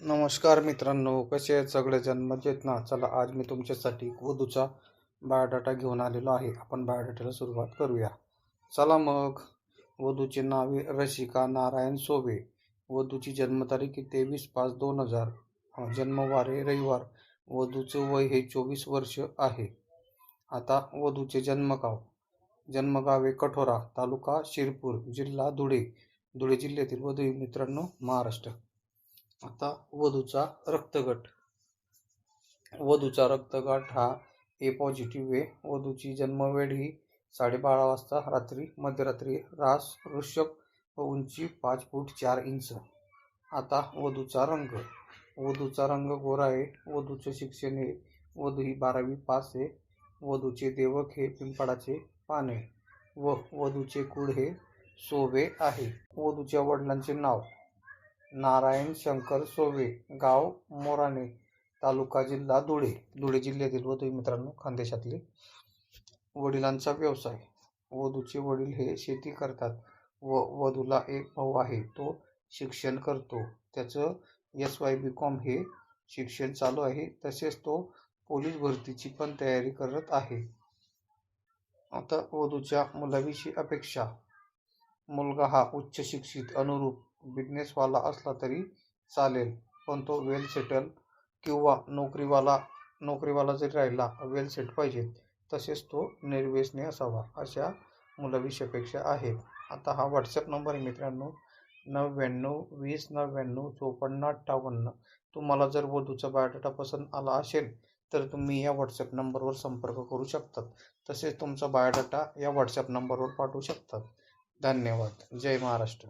नमस्कार मित्रांनो कसे आहेत सगळेजण मजेत ना? चला आज मी तुमच्यासाठी वधूचा बायोडाटा घेऊन आलेलो आहे. आपण बायोडाटाला सुरुवात करूया. चला मग वधूचे नावे रसिका नारायण सोबे. वधूची जन्मतारीख तेवीस पाच दोन हजार. जन्मवारे रविवार. वधूचं वय हे चोवीस वर्ष आहे. आता वधूचे जन्मगाव. जन्मगावे कठोरा तालुका शिरपूर जिल्हा धुळे. धुळे जिल्ह्यातील वधू मित्रांनो महाराष्ट्र. आता वधूचा रक्तगट. वधूचा रक्तगट हा ए पॉझिटिव्ह आहे. वधूची जन्मवेळ ही साडेबारा वाजता रात्री मध्यरात्री रास वृषभ व उंची पाच फूट चार इंच. आता वधूचा रंग. वधूचा रंग गोरा आहे. वधूचे शिक्षण हे वधू ही बारावी पास आहे. वधूचे देवक हे पिंपळाचे पाने व वधूचे कुळ हे सोवे आहे. वधूच्या वडिलांचे नाव. नारायण शंकर सोवे गाव मोराणे तालुका जिल्हा धुळे. धुळे जिल्ह्यातील वधू मित्रांनो खानदेशातले वडिलांचा व्यवसाय. वधूचे वडील हे शेती करतात व वधूला एक भाऊ आहे तो शिक्षण करतो. त्याचं एस वाय बी कॉम हे शिक्षण चालू आहे तसेच तो पोलीस भरतीची पण तयारी करत आहे. आता वधूच्या मुलाविषयी अपेक्षा. मुलगा हा उच्च शिक्षित अनुरूप बिझनेसवाला असला तरी चालेल. पण तो वेल सेटल किंवा नोकरीवाला नोकरीवाला जरी राहिला वेल सेट पाहिजे तसेच तो निर्व्यसनी असावा अशा मुलाविषयी अपेक्षा आहेत आता हा व्हॉट्सअप नंबर आहे मित्रांनो. नव्याण्णव वीस नव्याण्णव चोपन्न अठ्ठावन्न. तुम्हाला जर वधूचा बायोडाटा पसंत आला असेल तर तुम्ही या व्हॉट्सअप नंबरवर संपर्क करू शकतात. तसेच तुमचा बायोडाटा या व्हॉट्सअप नंबरवर पाठवू शकतात. धन्यवाद. जय महाराष्ट्र.